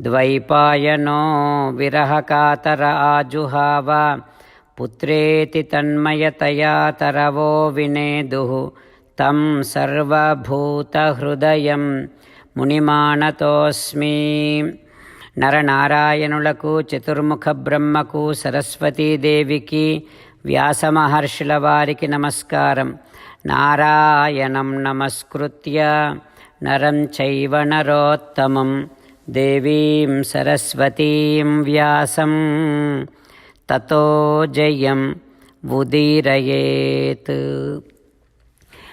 ద్వైపాయనో విరహకాతర ఆజుహావ పుత్రేతి తన్మయతయా తరవో వినేదుః తం సర్వభూతహృదయం మునిమానతోస్మి. నరనారాయణులకు చతుర్ముఖ బ్రహ్మకు సరస్వతీదేవికి వ్యాసమహర్షుల వారికి నమస్కారం. నారాయణం నమస్కృత్య. నరం చైవ నరోత్తమం. దేవీం సరస్వతీం వ్యాసం తతో జయం ఉదీరయేత్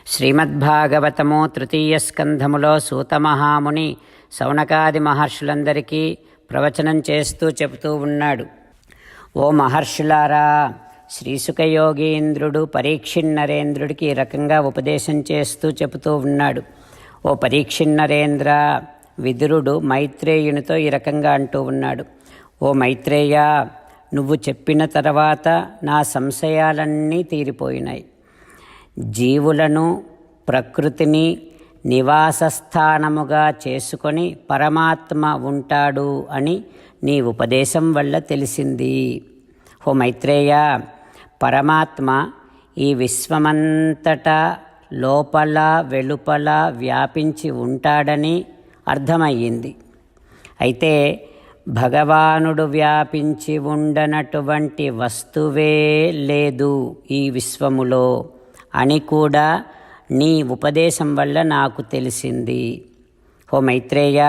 శ్రీమద్భాగవతము తృతీయ స్కంధములో సూతమహాముని సౌనకాది మహర్షులందరికీ ప్రవచనం చేస్తూ చెబుతూ ఉన్నాడు. ఓ మహర్షులారా శ్రీసుఖయోగీంద్రుడు పరీక్షిన్నరేంద్రుడికి ఈ రకంగా ఉపదేశం చేస్తూ చెబుతూ ఉన్నాడు. ఓ పరీక్షిన్నరేంద్ర విదురుడు మైత్రేయునితో ఈ రకంగా అంటూ ఉన్నాడు. ఓ మైత్రేయ నువ్వు చెప్పిన తర్వాత నా సంశయాలన్నీ తీరిపోయినాయి. జీవులను ప్రకృతిని నివాసస్థానముగా చేసుకొని పరమాత్మ ఉంటాడు అని నీ ఉపదేశం వల్ల తెలిసింది. ఓ మైత్రేయ పరమాత్మ ఈ విశ్వమంతటా లోపల వెలుపల వ్యాపించి ఉంటాడని అర్థమయ్యింది. అయితే భగవానుడు వ్యాపించి ఉండనటువంటి వస్తువే లేదు ఈ విశ్వములో అని కూడా నీ ఉపదేశం వల్ల నాకు తెలిసింది. ఓ మైత్రేయ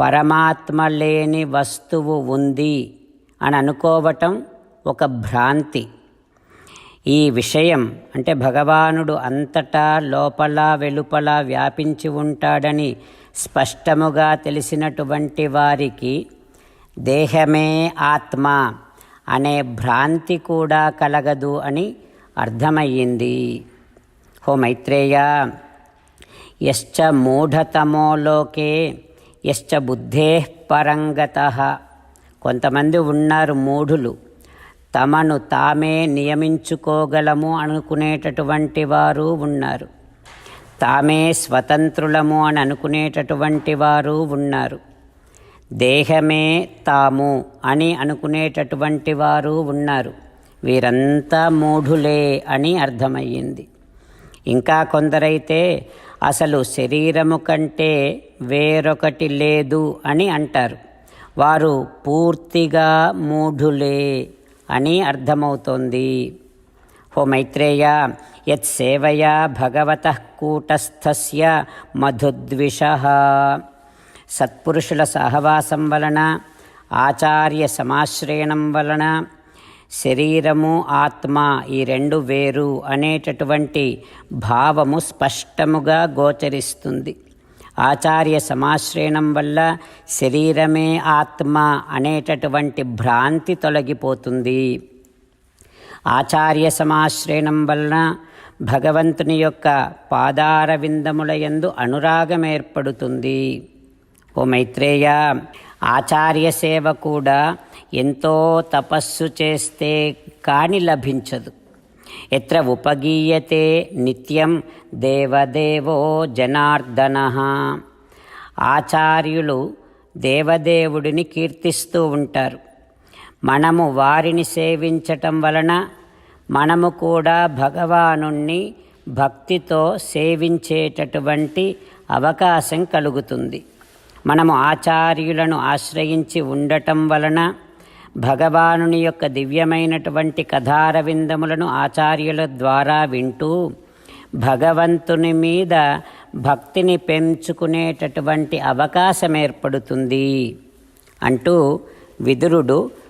పరమాత్మ లేని వస్తువు ఉంది అని అనుకోవటం ఒక భ్రాంతి. ఈ విషయం అంటే భగవానుడు అంతటా లోపల వెలుపల వ్యాపించి ఉంటాడని స్పష్టముగా తెలిసినటువంటి వారికి దేహమే ఆత్మ అనే భ్రాంతి కూడా కలగదు అని అర్థమయ్యింది. హో మైత్రేయ యశ్చ మూఢతమో లోకే యశ్చ బుద్ధే పరంగత. కొంతమంది ఉన్నారు మూఢులు. తమను తామే నియమించుకోగలము అనుకునేటటువంటి వారు ఉన్నారు. తామే స్వతంత్రులము అని అనుకునేటటువంటి వారు ఉన్నారు. దేహమే తాము అని అనుకునేటటువంటి వారు ఉన్నారు. వీరంతా మూఢులే అని అర్థమయ్యింది. ఇంకా కొందరైతే అసలు శరీరము కంటే వేరొకటి లేదు అని అంటారు. వారు పూర్తిగా మూఢులే అని అర్థమవుతోంది. ఓ మైత్రేయ యత్ సేవయా భగవత కూటస్థస్య మధుద్విష. సత్పురుషుల సహవాసం వలన ఆచార్య సమాశ్రయణం వలన శరీరము ఆత్మ ఈ రెండు వేరు అనేటటువంటి భావము స్పష్టముగా గోచరిస్తుంది. ఆచార్య సమాశ్రయణం వల్ల శరీరమే ఆత్మ అనేటటువంటి భ్రాంతి తొలగిపోతుంది. ఆచార్య సమాశ్రయణం వలన భగవంతుని యొక్క పాదారవిందములయందు యందు అనురాగం ఏర్పడుతుంది ఓ మైత్రేయ ఆచార్య సేవ కూడా ఎంతో తపస్సు చేస్తే కాని లభించదు. ఎత్ర ఉపగీయతే నిత్యం దేవదేవో జనార్దన. ఆచార్యులు దేవదేవుడిని కీర్తిస్తూ ఉంటారు. మనము వారిని సేవించటం వలన మనము కూడా భగవానుణ్ణి భక్తితో సేవించేటటువంటి అవకాశం కలుగుతుంది. మనము ఆచార్యులను ఆశ్రయించి ఉండటం వలన భగవానుని యొక్క దివ్యమైనటువంటి కథారవిందములను ఆచార్యుల ద్వారా వింటూ భగవంతుని మీద భక్తిని పెంచుకునేటటువంటి అవకాశం ఏర్పడుతుంది అంటూ విదురుడు